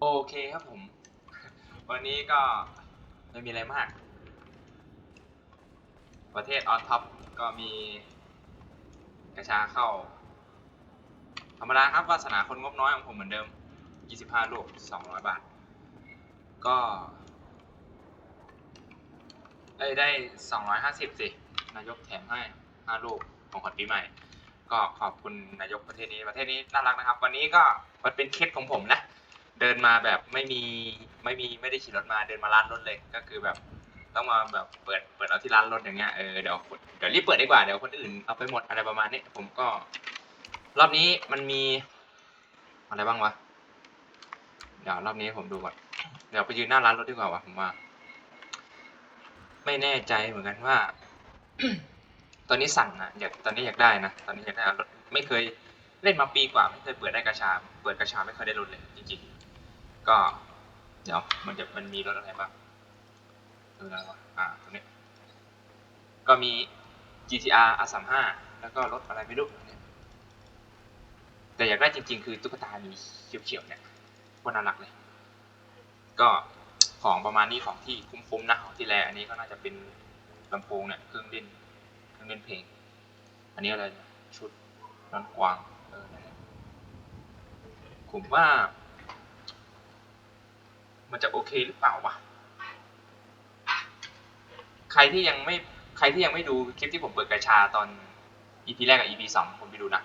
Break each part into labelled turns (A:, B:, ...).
A: โอเคครับผม วันนี้ก็ไม่มีอะไรมาก ประเทศออนท็อปก็มีกระชาเข้า ธรรมดาครับวาสนาคนงบน้อยของผมเหมือนเดิม 25 ลูก 200 บาท ก็เอ้ยได้ 250 สิ นายกแถมให้ 5 ลูกของขวัญปีใหม่ ก็ขอบคุณนายกประเทศนี้ประเทศนี้น่ารักนะครับ วันนี้ก็มันเป็นเคสของผมนะ เดินมาแบบไม่มีไม่มีไม่ได้ขี่รถมาเดินมาร้านรถเลยก็คือแบบ ต้องมาแบบเปิดเปิดเอาที่ร้านรถอย่างเงี้ยเออเดี๋ยวคนเดี๋ยวรีบเปิดดีกว่าเดี๋ยวคนอื่นเอาไปหมดอะไรประมาณนี้ผมก็ รอบนี้มันมี อะไรบ้างวะเดี๋ยวรอบนี้ผมดูก่อนเดี๋ยวไปยืนหน้าร้านรถดีกว่าวะผมว่า ไม่แน่ใจเหมือนกันว่า ตอนนี้สั่งนะอยากตอนนี้อยากได้นะตอนนี้อยากได้รถไม่เคยเล่นมาปีกว่าไม่เคยเปิดได้กระชา เปิดกระชาไม่เคยได้รถเลยจริงๆ ก็เดี๋ยวมันจะมันมีรถอะไรบ้างดูแล้วอ่าตรงนี้ก็มี GTR R35 แล้วก็รถอะไรไม่รู้เนี่ยแต่อยากได้จริง ๆ คือตุ๊กตามีเขียวๆเนี่ยคตรน่ารักเลย ก็ของประมาณนี้ของที่คุ้มๆนะของที่แรอันนี้ก็น่าจะเป็นลำโพงเนี่ยเครื่องเล่นเครื่องเล่นเพลง อันนี้อะไรชุดนอนกวางเออผมว่า มันจะโอเคหรือเปล่าวะใครที่ยังไม่ใครที่ยังไม่ดูคลิปที่ผมเปิดกระชาตอน EP แรกกับ EP สองผมไปดูนะ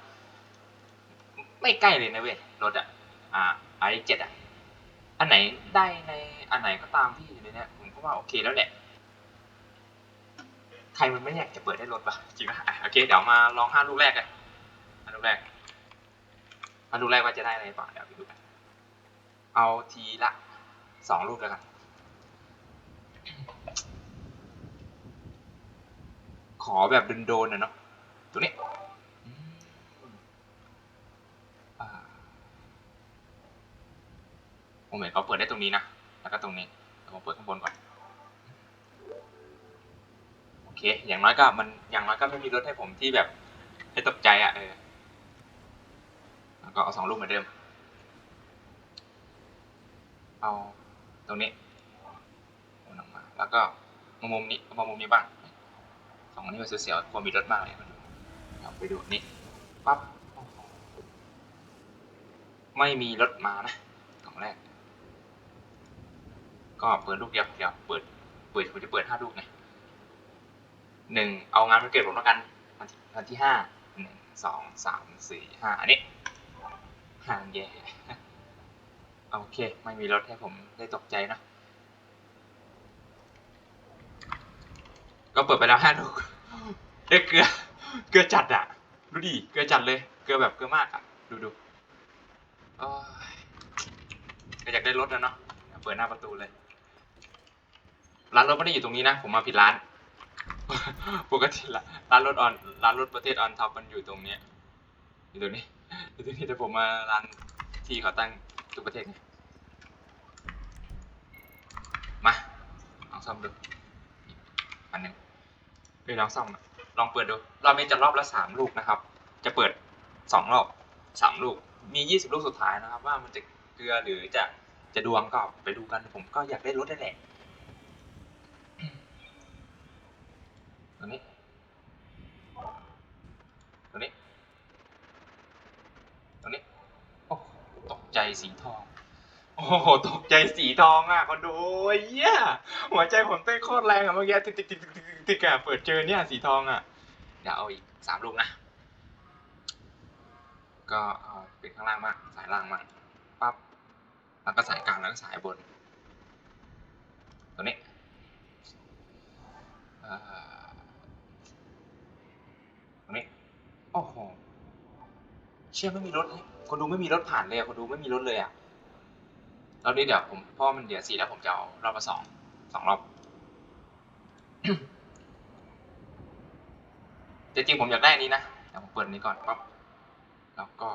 A: ไม่ใกล้เลยนะเว้ยรถอะอ่าไอเจ็ดอะอันไหนได้ในอันไหนก็ตามที่อยู่ในเนี้ยผมก็ว่าโอเคแล้วแหละใครมันไม่อยากจะเปิดได้รถปะจริงปะอะโอเคเดี๋ยวมาลองห้าลูกแรกกันห้าลูกแรกห้าลูกแรกว่าจะได้อะไรบ้างเดี๋ยวไปดูกันเอาทีละ สองลูกแล้วกันขอแบบโดนๆนะเนาะตัวนี้อืมอ่าผมเห็นเขาเปิดได้ตรงนี้นะ แล้วก็ตรงนี้ผมเปิดข้างบนก่อน โอเค อย่างน้อยก็มัน อย่างน้อยก็ไม่มีรถให้ผมที่แบบให้ตกใจอะ เออ แล้วก็เอาสองลูกเหมือนเดิม เอา รงนี้เอาออกมา แล้วก็มามุมนี้มามุมนี้บ้างสองอันนี้มันเสียวๆกลัวมีรถมากเลยมาดูเอาไปดูนี่ปั๊บไม่มีรถมานะกล่องแรก ก็เปิดลูกเดียวเดียวเปิดเปิดผมจะเปิดห้าลูกไงหนึ่งเอางานวันเกิดผมแล้วกันวันที่วันที่ห้าหนึ่งสองสามสี่ห้าอันนี้ห่างแย่ โอเค ไม่มีรถให้ผมได้ตกใจนะ ก็เปิดไปแล้วห้าลูกเอ้เกลือ เกลือจัดอะ ดูดิ เกลือจัดเลย เกลือแบบเกลือมากอะ ดูดูก็อยากได้รถนะเนาะ เปิดหน้าประตูเลย ร้านรถไม่ได้อยู่ตรงนี้นะ ผมมาผิดร้าน ปกติร้านรถออน ร้านรถประเทศออนท็อปมันอยู่ตรงเนี้ยอยู่ตรงนี้อยู่ตรงนี้แต่ผมมาร้านที่เขาตั้ง ทุกประเทศไงมาลองซ่อมดูอันหนึ่งเฮ้ยลองซ่อมลองเปิดดูเรอบนี้จะรอบละสามลูกนะครับ จะเปิดสองรอบสามลูก มียี่สิบลูกสุดท้ายนะครับ ว่ามันจะเกลือหรือจะจะดวงก็ไปดูกันผมก็อยากได้รถนั่นแหละตัวนี้ ตัวนี้ ตัวนี้ โอ้โหตก ใจสีทอง โอ้โหตกใจสีทองอะคนดูโอ้ยเหี้ยหัวใจผมเต้นโคตรแรงอะเมื่อกี้ติ๊กติ๊กติ๊กติ๊กติ๊กอะเปิดเจอเนี่ยสีทองอะเดี๋ยวเอาอีกสามลูกนะ ก็เอาเป็นข้างล่างมากสายล่างมากปั๊บแล้วก็สายกลางแล้วก็สายบน ตัวนี้ตรงนี้ โอ้โห เชื่อไม่มีรถเลย คนดูไม่มีรถผ่านเลยคนดูไม่มีรถเลยอะรอบนี้เดี๋ยวผมเพราะว่ามันเดี๋ยวสี่แล้วผมจะเอารอบละสองสองรอบจริงๆผมอยากได้อันนี้นะเดี๋ยวผมเปิดนนี้ก่อนปั๊บแล้วก็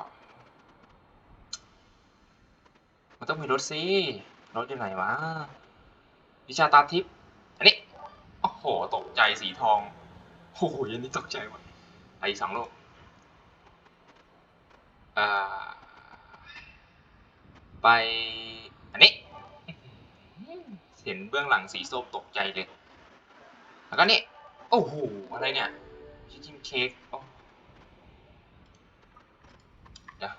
A: มันต้องมีรถสิรถอยู่ไหนวะวิชาตาทิพย์อันนี้โอ้โหตกใจสีทองโอ้โหยันนี้ตกใจหมดไอสองโลก อ่าไปนเบื้องหลังสีส้มตกใจเลย แล้วก็นี่ โอ้โห อะไรเนี่ยชิคกิ้นเค้กเดี๋ยว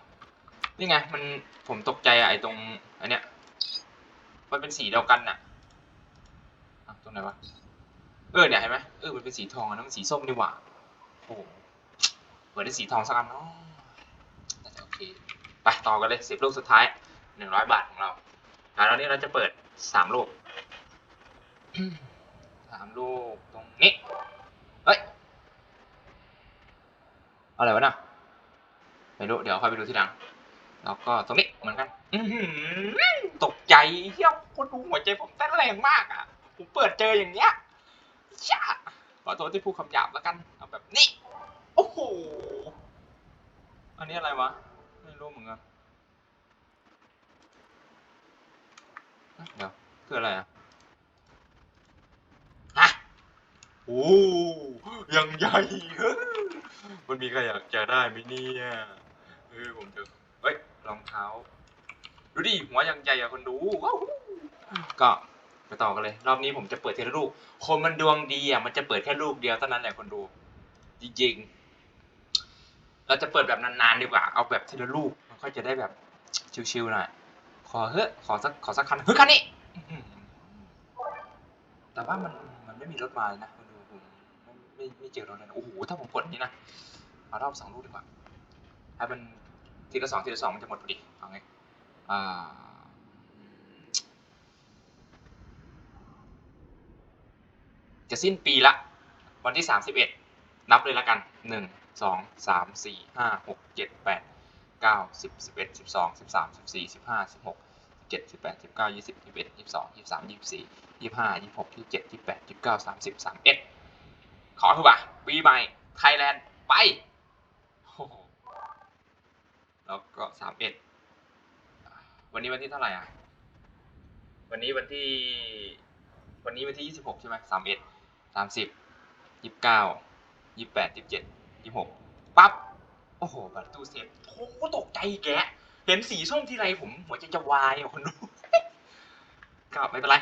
A: นี่ไง มัน ผมตกใจอะไอตรง อันเนี้ย มันเป็นสีเดียวกันน่ะอะตรงไหนวะ เออเนี่ยเห็นไหมเออ มันเป็นสีทองอันนั้นมันสีส้มดีกว่า โอ้โหเปิดได้สีทองสักอันเนาะ ไปต่อกันเลยสิบลูกสุดท้ายหนึ่งร้อยบาทของเราอ่าแล้วนี้เราจะเปิดสามลูกสามลูกตรงนี้ เฮ้ย อะไรวะน่ะไม่รู้ เดี๋ยวค่อยไปดูทีหลัง แล้วก็ตรงนี้เหมือนกันตกใจเฮี้ยคนดูหัวใจผมเต้นแรงมากอะ ผมเปิดเจออย่างเงี้ยช่าขอโทษที่พูดคำหยาบแล้วกัน เอาแบบนี้ โอ้โห อันนี้อะไรวะ ไม่รู้เหมือนกันเดี๋ยวคืออะไรอะฮะโอ้ยังใหญ่ มันมีใครอยากจะได้ไหมเนี่ยเออผมจะเฮ้ยรองเท้า ดูดิหัวยังใหญ่อะคนดูก็ไปต่อกันเลย รอบนี้ผมจะเปิดทีละลูก คนมันดวงดีอะมันจะเปิดแค่ลูกเดียวเท่านั้นแหละคนดู จริงๆ เราจะเปิดแบบนานๆดีกว่า เอาแบบทีละลูก มันก็จะได้แบบชิวๆหน่อย ขอเฮ้ยขอสักขอสักคันเฮ้ยคันนี้ แต่ว่ามันมันไม่มีรถมาเลยนะคนดูผมไม่ไม่เจอรถเลยนะโอ้โห ถ้าผมกดนี่นะ เอารอบสองลูกดีกว่าให้มันทีละสองทีละสองมันจะหมดพอดี เอาไง อ่าจะสิ้นปีละ วันที่สามสิบเอ็ดนับเลยละกันหนึ่ง สองสามสี่ห้าหกเจ็ดแปดเก้าสิบสิบเอ็ดสิบสองสิบสามสิบสี่สิบห้าสิบหกสิบเจ็ดสิบแปดสิบเก้ายี่สิบยี่สิบเอ็ดยี่สิบสองยี่สิบสามยี่สิบสี่ยี่สิบห้ายี่สิบหกยี่สิบเจ็ดยี่สิบแปดยี่สิบเก้าสามสิบสามเอ็ดขอถูกป่ะปีใหม่ไทยแลนด์ไปแล้วก็สามเอ็ดวันนี้วันที่เท่าไหร่อะ วันนี้วันที่ วันนี้วันที่ยี่สิบหกใช่ไหมสามเอ็ดสามสิบยี่สิบเก้ายี่สิบแปดยี่สิบเจ็ด ยี่หกปั๊บ โอ้โหบัตรตู้เซฟโอ้โหตกใจแกะ เห็นสีส้มทีไรผมหัวใจจะวายอะคนดู ก็ไม่เป็นไร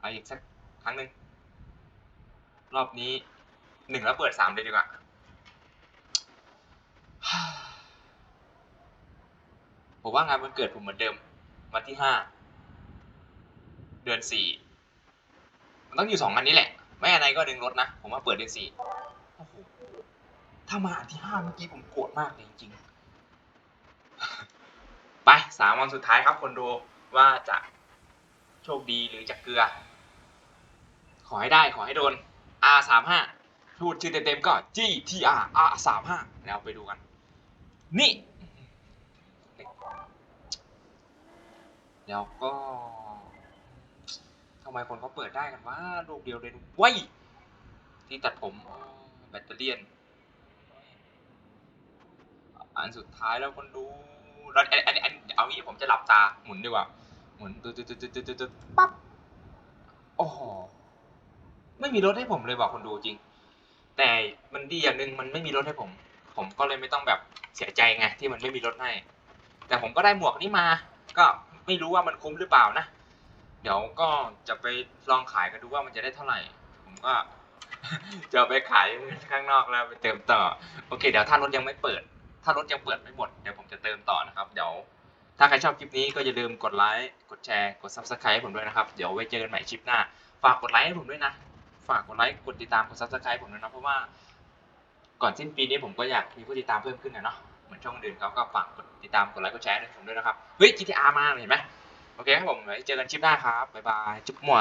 A: เอาอีกสักครั้งหนึ่ง รอบนี้หนึ่งแล้วเปิดสามเลยดีกว่าผมว่างานวันเกิดผมเหมือนเดิม วันที่ห้าเดือนสี่มันต้องอยู่สองอันนี้แหละ ไม่อันไหนก็ดึงรถนะ ผมว่าเปิดเดือนสี่ ถ้ามาอันที่ห้าเมื่อกี้ผมโกรธมากเลยจริงๆ ไปสามวันสุดท้ายครับคนดูว่าจะโชคดีหรือจะเกลือ ขอให้ได้ขอให้โดน R สามห้าพูดชื่อเต็มๆก็ GTR R สามห้าแล้วไปดูกัน นี่ แล้วก็ทำไมคนเขาเปิดได้กันว่าลูกเดียวเลยว้ยที่ตัดผมแบตเตอรี่ อันสุดท้ายแล้วคนดูแล้วอันอันอันเอางี้ผมจะหลับตาหมุนดีกว่าหมุนตึ๊ดตึ๊ดตึ๊ดตึ๊ดตึ๊ดตึ๊ดปั๊บโอ้โหไม่มีรถให้ผมเลยบอกคนดูจริง แต่มันดีอย่างหนึ่งมันไม่มีรถให้ผม ผมก็เลยไม่ต้องแบบเสียใจไงที่มันไม่มีรถให้ แต่ผมก็ได้หมวกนี้มา ก็ไม่รู้ว่ามันคุ้มหรือเปล่านะ เดี๋ยวก็จะไปลองขายกันดูว่ามันจะได้เท่าไหร่ ผมก็จะไปขายข้างนอกแล้วไปเติมต่อ โอเค เดี๋ยวถ้ารถยังไม่เปิด ถ้ารถยังเปิดไม่หมดเดี๋ยวผมจะเติมต่อนะครับ เดี๋ยว ถ้าใครชอบคลิปนี้ก็อย่าลืมกดไลค์กดแชร์กด subscribe ให้ผมด้วยนะครับ เดี๋ยวไว้เจอกันใหม่คลิปหน้า ฝากกดไลค์ให้ผมด้วยนะ ฝากกดไลค์กดติดตามกด subscribe ผมด้วยนะเพราะว่า ก่อนสิ้นปีนี้ผมก็อยากมีผู้ติดตามเพิ่มขึ้นนะเนาะเหมือนช่องอื่นเขาก็ฝากกดติดตามกดไลค์กดแชร์ให้ผมด้วยนะครับเฮ้ย GTR มาเห็นไหมโอเคครับผมไว้เจอกันคลิปหน้าครับบ๊ายบายจุ๊บมั่ว